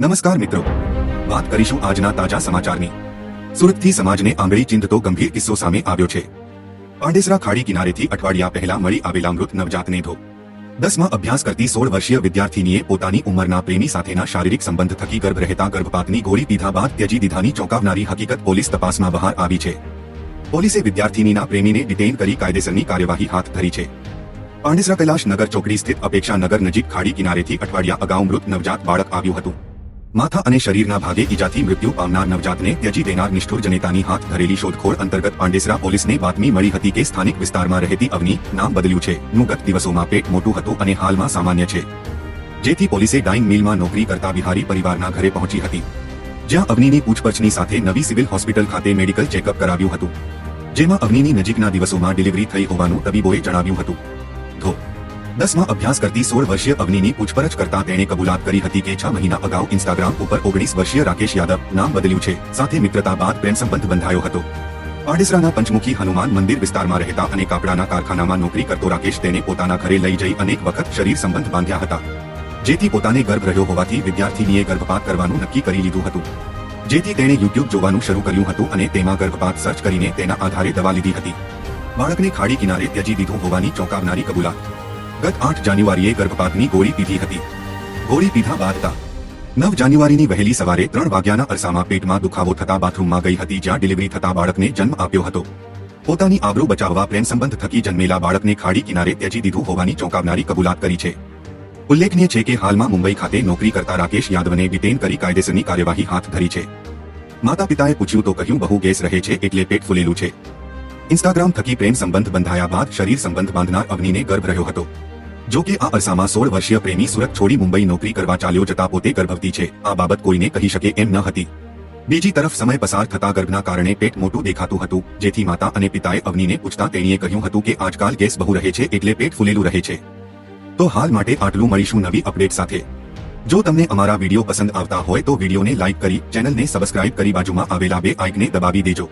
નમસ્કાર મિત્રો. વાત કરીશું આજના તાજા સમાચારની. સુરતથી સમાજને આંગળી ચિંધતો ગંભીર કિસ્સો સામે આવ્યો છે. પાંડેસરા ખાડી કિનારેથી અઠવાડિયા પહેલા મળી આવેલા મૃત નવજાતને ધો. દસમાં અભ્યાસ કરતી સોળ વર્ષીય વિદ્યાર્થીનીએ પોતાની ઉંમરના પ્રેમી સાથેના શારીરિક સંબંધ થકી ગર્ભ રહેતા ગર્ભપાતની ગોળી પીધા બાદ ત્યજી દીધાની ચોંકાવનારી હકીકત પોલીસ તપાસમાં બહાર આવી છે. પોલીસે વિદ્યાર્થીનીના પ્રેમીને ડિટેઇન કરી કાયદેસરની કાર્યવાહી હાથ ધરી છે. પાંડેસરા કૈલાશ નગર ચોકડી સ્થિત અપેક્ષા નગર નજીક ખાડી કિનારેથી અઠવાડિયા અગાઉ મૃત નવજાત બાળક આવ્યું હતું. માથા અને શરીરના ભાગે ઈજાથી મૃત્યુ પામનાર નવજાતને ત્યજી દેનાર નિષ્ઠુર જનેતાની હાથ ધરેલી શોધખોળ અંતર્ગત પાંડેસરા પોલીસને બાતમી મળી હતી કે સ્થાનિક વિસ્તારમાં રહેતી અવની નામ બદલ્યું છે. નું ગત દિવસોમાં પેટ મોટું હતું અને હાલમાં સામાન્ય છે. જેથી પોલીસે ડાઇંગ મિલમાં નોકરી કરતા બિહારી પરિવારના ઘરે પહોંચી હતી. જ્યાં અગ્નિની પૂછપરછની સાથે નવી સિવિલ હોસ્પિટલ ખાતે મેડિકલ ચેકઅપ કરાવ્યું હતું. જેમાં અગ્નિની નજીકના દિવસોમાં ડિલિવરી થઈ હોવાનું તબીબોએ જણાવ્યું હતું. ધો દસમાં અભ્યાસ કરતી સોળ વર્ષીય અવનીની પૂછપરછ કરતા તેણે કબૂલાત કરી હતી કે છ મહિના અગાઉ ઇન્સ્ટાગ્રામ ઉપર ઓગણીસ વર્ષીય રાકેશ યાદવ નામ બદલ્યું છે. સાથે મિત્રતા બાદ પ્રેમ સંબંધ બંધાયો હતો. પાંડેસરાના પંચમુખી હનુમાન મંદિર વિસ્તારમાં રહેતા અને કાપડાના કારખાનામાં નોકરી કરતો રાકેશ તેને પોતાના ઘરે લઈ જઈ અનેક વખત શરીર સંબંધ બાંધ્યા હતા. જેથી પોતાને ગર્ભ રહ્યો હોવાથી વિદ્યાર્થીનીએ ગર્ભપાત કરવાનું નક્કી કરી લીધું હતું. જેથી તેણે યુટ્યુબ જોવાનું શરૂ કર્યું હતું અને તેમાં ગર્ભપાત સર્ચ કરીને તેના આધારે દવા લીધી હતી. બાળકને ખાડી કિનારે ત્યજી દીધું હોવાની ચોંકાવનારી કબૂલાત. ગત આઠ જાન્યુઆરીએ ગર્ભપાતની ગોળી પીધી હતી. ગોળી પીધા બાદ નવ જાન્યુઆરીની વહેલી સવારે ત્રણ વાગ્યાના અરસામાં પેટમાં દુખાવો થતા બાથરૂમમાં ગઈ હતી જ્યાં ડિલિવરી થતા બાળકને જન્મ આપ્યો હતો. પોતાની આબરૂ બચાવવા પ્રેમ સંબંધ થકી જન્મેલા બાળકને ખાડી કિનારે ત્યજી દીધું હોવાની ચોંકાવનારી કબૂલાત કરી છે. ઉલ્લેખનીય છે કે હાલમાં મુંબઈ ખાતે નોકરી કરતા રાકેશ યાદવને ડિટેન કરી કાયદેસરની કાર્યવાહી હાથ ધરી છે. માતા પિતાએ પૂછ્યું તો કહ્યું, બહુ ગેસ રહે છે એટલે પેટ ફૂલેલું છે. ઇન્સ્ટાગ્રામ થકી પ્રેમ સંબંધ બંધાયા બાદ શરીર સંબંધ બાંધનાર અગ્નિને ગર્ભ રહ્યો હતો. જો કે આ અરસામાં સોળ વર્ષીય પ્રેમી સુરત છોડી મુંબઈ નોકરી કરવા ચાલ્યો જતા પોતે ગર્ભવતી છે. આ બાબત કોઈને કહી શકે એમ ન હતી. બીજી તરફ સમય પસાર થતા ગર્ભના કારણે પેટ મોટું દેખાતું હતું, જેથી માતા અને પિતાએ અગ્નિને પૂછતા તેણીએ કહ્યું હતું કે આજકાલ ગેસ બહુ રહે છે એટલે પેટ ફૂલેલું રહે છે. તો હાલ માટે આટલું મળીશું નવી અપડેટ સાથે. જો તમને અમારા વીડિયો પસંદ આવતા હોય તો વિડીયોને લાઇક કરી, ચેનલને સબસ્ક્રાઇબ કરી બાજુમાં આવેલા બે આઇકને દબાવી દેજો.